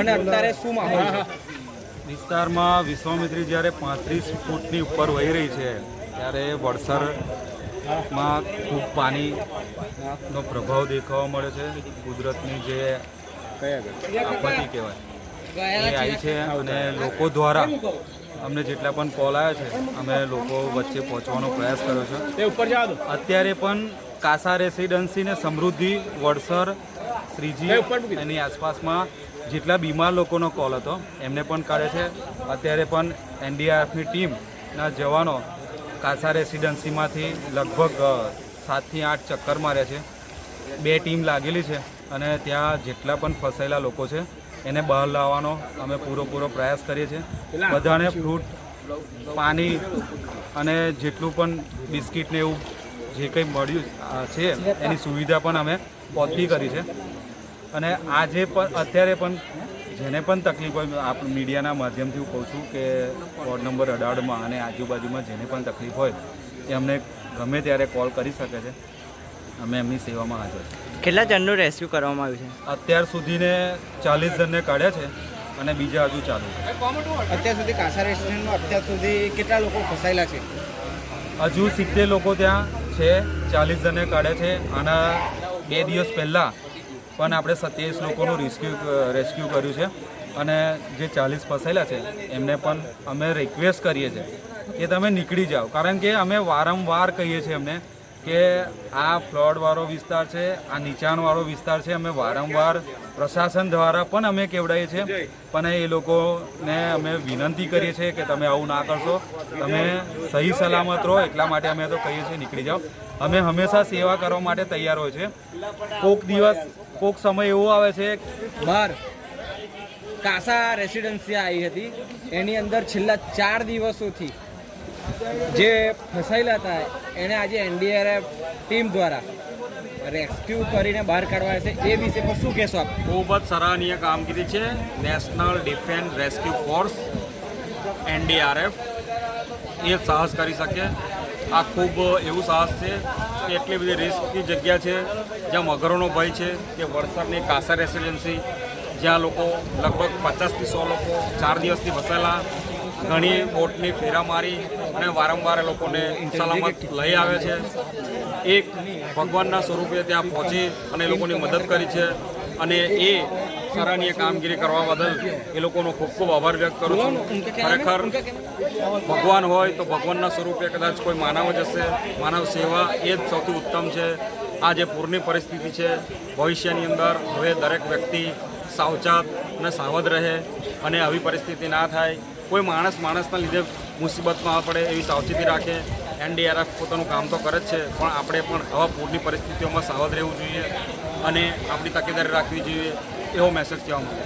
અને અત્યારે શું માહોલ છે? વિસ્તારમાં વિશ્વામિત્રી જ્યારે પાંત્રીસ ફૂટની ઉપર વહી રહી છે ત્યારે વડસરમાં ખૂબ પાણીનો પ્રભાવ દેખાવા મળે છે. કુદરતની જે આપત્તિ કહેવાય એ આવી છે અને લોકો દ્વારા અમને જેટલા પણ કોલ આવ્યા છે અમે લોકો વચ્ચે પહોંચવાનો પ્રયાસ કર્યો છે. અત્યારે પણ કાસા રેસિડન્સીને સમૃદ્ધિ વડસર શ્રીજી એની આસપાસમાં જેટલા બીમાર લોકોનો કોલ હતો, એમને પણ કાઢે છે. અત્યારે પણ એનડીઆરએફની ટીમના જવાનો કાસા રેસિડન્સીમાંથી લગભગ સાતથી આઠ ચક્કર માર્યા છે. બે ટીમ લાગેલી છે અને ત્યાં જેટલા પણ ફસાયેલા લોકો છે, એને બહાર લાવવાનો અમે પૂરો પૂરો પ્રયાસ કરીએ છીએ. બધાને ફ્રૂટ પાણી અને જેટલું પણ બિસ્કિટ ને એવું જે કંઈ મળ્યું છે, એની સુવિધા પણ અમે પહોંચી કરી છે. અને આજે પણ અત્યારે પણ જેને પણ તકલીફ હોય આપ મીડિયાના માધ્યમથી હું કહું છું કે વોર્ડ નંબર અઢારમાં અને આજુબાજુમાં જેને પણ તકલીફ હોય એ અમને ગમે ત્યારે કોલ કરી શકે છે. અમે એમની સેવામાં હાજર છીએ. કેટલા જણનું રેસ્ક્યુ કરવામાં આવ્યું છે? અત્યાર સુધીને ચાલીસ જણને કાઢ્યા છે અને બીજા હજુ ચાલુ છે. અત્યાર સુધી કાંસા રેસ્ટોરન્ટમાં અત્યાર સુધી કેટલા લોકો ફસાયેલા છે? હજુ સિત્તેર લોકો ત્યાં છે ચાલીસ જણને કાઢ્યા છે. આના બે દિવસ પહેલાં પણ આપણે સત્યાવીસ લોકોનું રેસ્ક્યુ રેસ્ક્યુ કર્યું છે. અને જે ચાલીસ ફસાયેલા છે, એમને પણ અમે રિક્વેસ્ટ કરીએ છીએ કે તમે નીકળી જાઓ. કારણ કે અમે વારંવાર કહીએ છીએ એમને કે આ ફ્લડવાળો વિસ્તાર છે, આ નીચાણવાળો વિસ્તાર છે, અમે વારંવાર પ્રશાસન દ્વારા પણ અમે કેવડાવીએ છીએ. પણ એ લોકોને અમે વિનંતી કરીએ છીએ કે તમે આવું ના કરશો. તમે સહી સલામત રહો, એટલા માટે અમે તો કહીએ છીએ, નીકળી જાઓ. અમે હંમેશા સેવા કરવા માટે તૈયાર હોય છે. કોક દિવસ, કોક સમય એવો આવે છે બહાર કાસા રેસિડન્સી આવી હતી, એની અંદર છેલ્લા ચાર દિવસોથી જે ફસાયેલા હતા, એને આજે એનડીઆરએફ ટીમ દ્વારા રેસ્ક્યુ કરીને બહાર કાઢવા છે. એ વિશે પણ શું કહેશો આપ? ખૂબ જ સરાહનીય કામગીરી છે. National defence rescue force NDRF. એ સાહસ કરી શકે. આ ખૂબ એવું સાહસ છે એટલી બધી રિસ્કની જગ્યા છે, જ્યાં મગરોનો ભય છે, કે વડસરની કાસા રેસિડેન્સી જ્યાં લોકો લગભગ પચાસથી સો લોકો ચાર દિવસથી વસેલા ઘણી બોટની ફેરા મારી અને વારંવાર એ લોકોને સલામત લઈ આવે છે. એક ભગવાનના સ્વરૂપે ત્યાં પહોંચી અને એ લોકોની મદદ કરી છે અને એ સરાહનીય કામગીરી કરવા બદલ એ લોકોનો ખૂબ ખૂબ આભાર વ્યક્ત કરું છું. ખરેખર ભગવાન હોય તો ભગવાનના સ્વરૂપે કદાચ કોઈ માનવ જ હશે. માનવ સેવા એ જ સૌથી ઉત્તમ છે. આ જે પૂરની પરિસ્થિતિ છે, ભવિષ્યની અંદર હવે દરેક વ્યક્તિ સાવચાત અને સાવધ રહે અને આવી પરિસ્થિતિ ના થાય કોઈ માણસ માણસના લીધે મુસીબતમાં પડે એવી સાવચેતી રાખે. એનડીઆરએફ પોતાનું કામ તો કરે જ છે, પણ આપણે પણ આવા પૂરની પરિસ્થિતિઓમાં સાવધ રહેવું જોઈએ અને આપણી તકેદારી રાખવી જોઈએ એવો મેસેજ કહેવા માંગે